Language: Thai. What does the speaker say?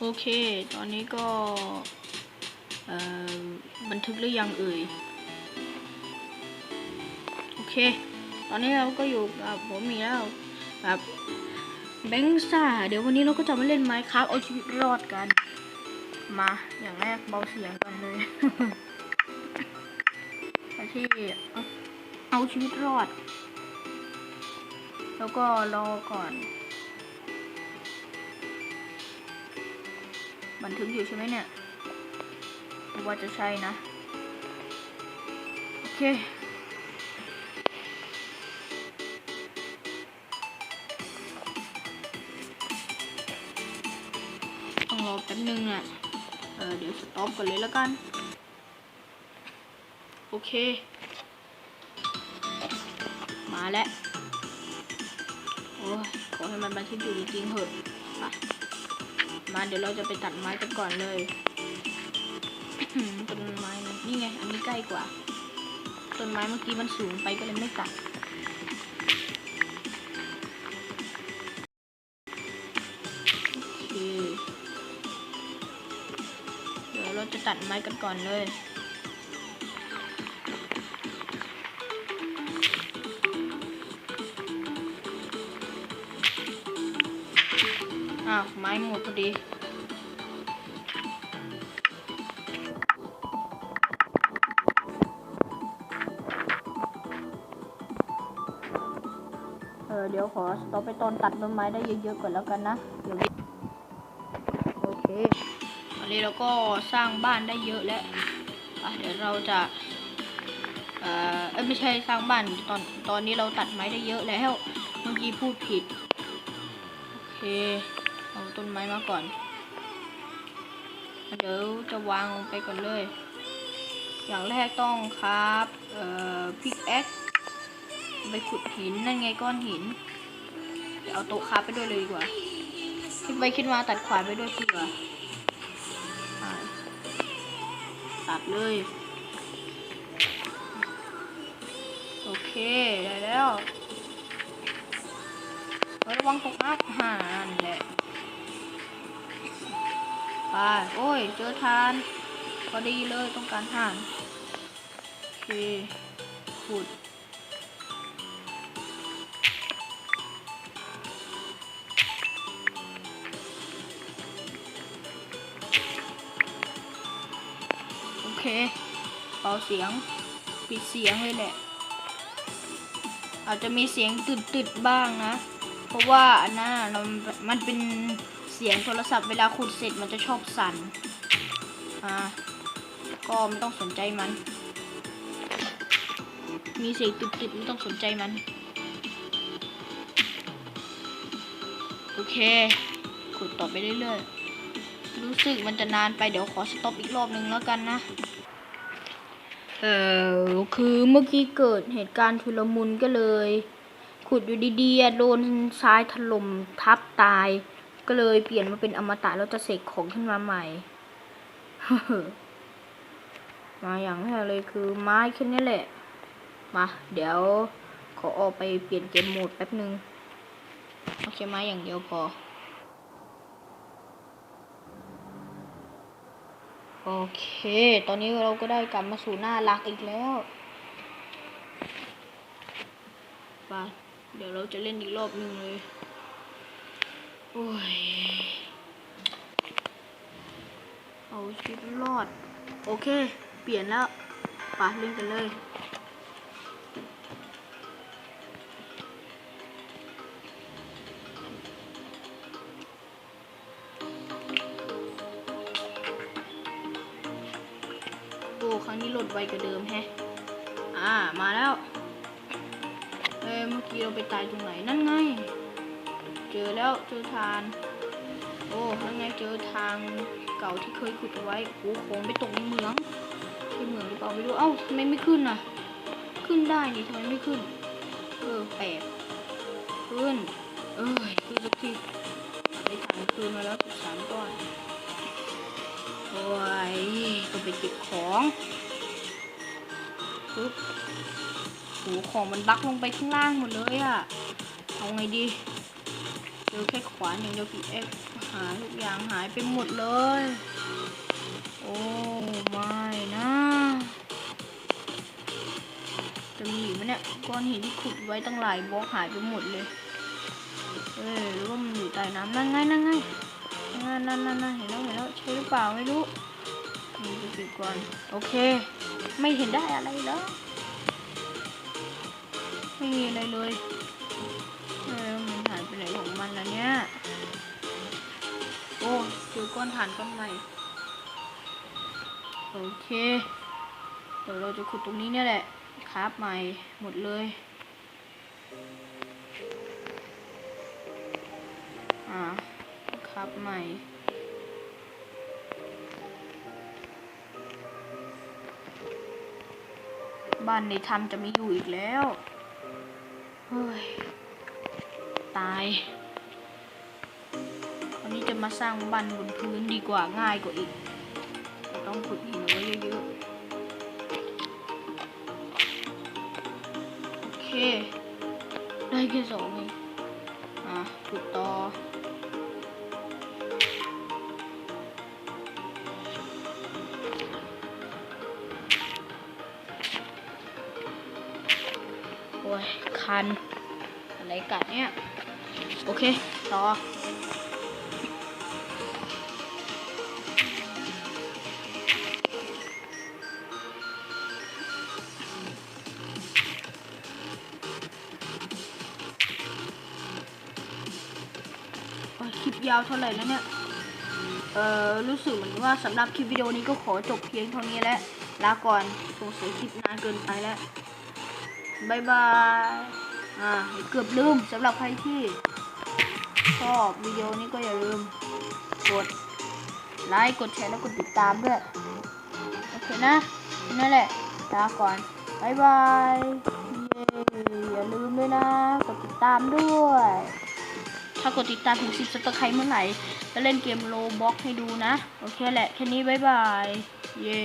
โอเค ตอนนี้ก็บันทึกหรือยังเอ่ย โอเค ตอนนี้เราก็อยู่กับผมมีแล้วกับแบงค์ซ่า เดี๋ยววันนี้เราก็จะมาเล่นไมค์ครับเอาชีวิตรอดกัน มา อย่างแรกเบาเสียงก่อนเลยไปที่เอาชีวิตรอด แล้วก็รอก่อน บันทึกอยู่ใช่ไหมเนี่ยว่าจะใช่นะ โอเค ต้องรอแป๊บนึงอะเออเดี๋ยวสต็อปกันเลยแล้วกัน โอเค มาแล้ว โอ้ยขอให้มันบันทึกอยู่จริงๆเถอะไป มาเดี๋ยวเราจะไปตัดไม้กันก่อนเลยต้นไม้นี่ไง อันนี้ใกล้กว่า ต้นไม้เมื่อกี้มันสูงไปก็เลยไม่ตัดเดี๋ยวเราจะตัดไม้กันก่อนเลยาวไม้หมดพอดีเออเดี๋ยวขอสต็อปไปตอนตัดต้นไม้ได้เยอะๆก่อนแล้วกันนะเดี๋ยวโอเคตอนนี้เราก็สร้างบ้านได้เยอะแล้วอะเดี๋ยวเราจะเอ่อเอ้ยไม่ใช่สร้างบ้านตอนตอนนี้เราตัดไม้ได้เยอะแล้วเมื่อกี้พูดผิดโอเค เอาต้นไม้มาก่อน เดี๋ยวจะวางลงไปก่อนเลย อย่างแรกต้องครับเอ่อพิกแอคไปขุดหินนั่นไงก้อนหินเดี๋ยวเอาโต๊ะค้าไปด้วยเลยดีกว่าคิดไปคิดมาตัดขวานไปด้วยดีกว่อตัดเลย โอเค ได้แล้วระวังตกนะห่านั่นแหละ ไปโอ้ย เจอทานพอดีเลยต้องการทานโอเคขุดโอเคเบาเสียงปิดเสียงเลยแหละ อาจจะมีเสียงตืดๆบ้างนะ เพราะว่าอันนั้นน่ามันเป็น เสียงโทรศัพท์เวลาขุดเสร็จมันจะชอบสั่น อ่า ก็ไม่ต้องสนใจมัน มีเสียงตืดๆไม่ต้องสนใจมัน โอเค ขุดต่อไปเรื่อยๆ รู้สึกมันจะนานไปเดี๋ยวขอสต็อปอีกรอบนึงแล้วกันนะ เออคือเมื่อกี้เกิดเหตุการณ์ชุลมุนก็เลย ขุดอยู่ดีๆโดนทรายถล่มทับตาย ก็เลยเปลี่ยนมาเป็นอมตะแล้วจะเสกของขึ้นมาใหม่มาอย่างแรกเลยคือไม้แค่นี้แหละ มา เดี๋ยวขอออกไปเปลี่ยนเกมโหมดแป๊บนึงโอเคไม้อย่างเดียวพอ โอเค ตอนนี้เราก็ได้กลับมาสู่หน้ารักอีกแล้วไปเดี๋ยวเราจะเล่นอีกรอบหนึ่งเลย โอ้ย เอาชีวิตรอด โอเค เปลี่ยนแล้วไปเล่นกันเลยโอ้ครั้งนี้หลดไวกว่าเดิมแฮะ อ่า มาแล้ว เอ้เมื่อกี้เราไปตายตรงไหน นั่นไง เจอแล้วเจอทาน โอ้นั่นไงเจอทางเก่าที่เคยขุดเอาไว้โอ้ของไปตกในเหมืองใช่เหมืองหรือเปล่าไม่รู้เอ้าทำไมไม่ขึ้นน่ะ ขึ้นได้นี่ทำไมไม่ขึ้น เออแปลกขึ้น เอ้ยขึ้นสักทีได้ทางคืนมาแล้วสิบสามก้อนโอ้ยต้องไปเก็บของปึ๊บโหของมันบักลงไปข้างล่างหมดเลยอะเอาไงดี จอแค่ขวานอย่างเดียวพี่เอ็กหายทุกอย่างหายไปหมดเลย โอ้ไม่นะจะมีอีไหมเนี่ยก้อนหินที่ขุดไว้ตั้งหลายบล็อกหายไปหมดเลยเอ้ยรือว่มอยู่ใต้น้ำนั่นไงนั่นไงนั่นนั่นนั่นนั่นเห็นแล้วเห็นแล้วใช่หรือเปล่าไม่รู้นี่ไปปิก่อนโอเค ไม่เห็นได้อะไรแล้วไม่มีอะไรเลย ยโอ้เจอก้อนฐานก้อนใหม่โอเคเดี๋ยวเราจะขุดตรงนี้เนี่ยแหละคราบใหม่หมดเลยอ่าครับใหม่บ้านในถ้ำจะไม่อยู่อีกแล้ว เฮ้ย ตาย นี้จะมาสร้างบ้านบนพื้นดีกว่าง่ายกว่าอีกต่ต้องขุดหินเอาไว้เยอะๆ โอเค ได้แค่สองเองอะขุดต่อโอ้ยคัน อะไรกัดเนี่ย โอเค ต่อ ลิปยาวเท่าไหร่แล้วเนี่ย เอ่อ รู้สึกเหมือนว่าสำหรับคลิปวิดีโอนี้ก็ขอจบเพียงเท่านี้แล้ว ลาก่อนสงสัยคลิปนานเกินไปแล้วบายบาย อ่า เกือบลืมสำหรับใครที่ชอบวิดีโอนี้ก็อย่าลืม กดไลค์ กดแชร์ และกดติดตามด้วย โอเคนะ นั่นแหละ ลาก่อนบายบาย เย้ อย่าลืมด้วยนะ กดติดตามด้วย ถ้ากดติดตามถึงสิบสตไครเมื่อไหร่จะเล่นเกมโลบ็อกให้ดูนะ โอเคแหละ แค่นี้บายบาย เย้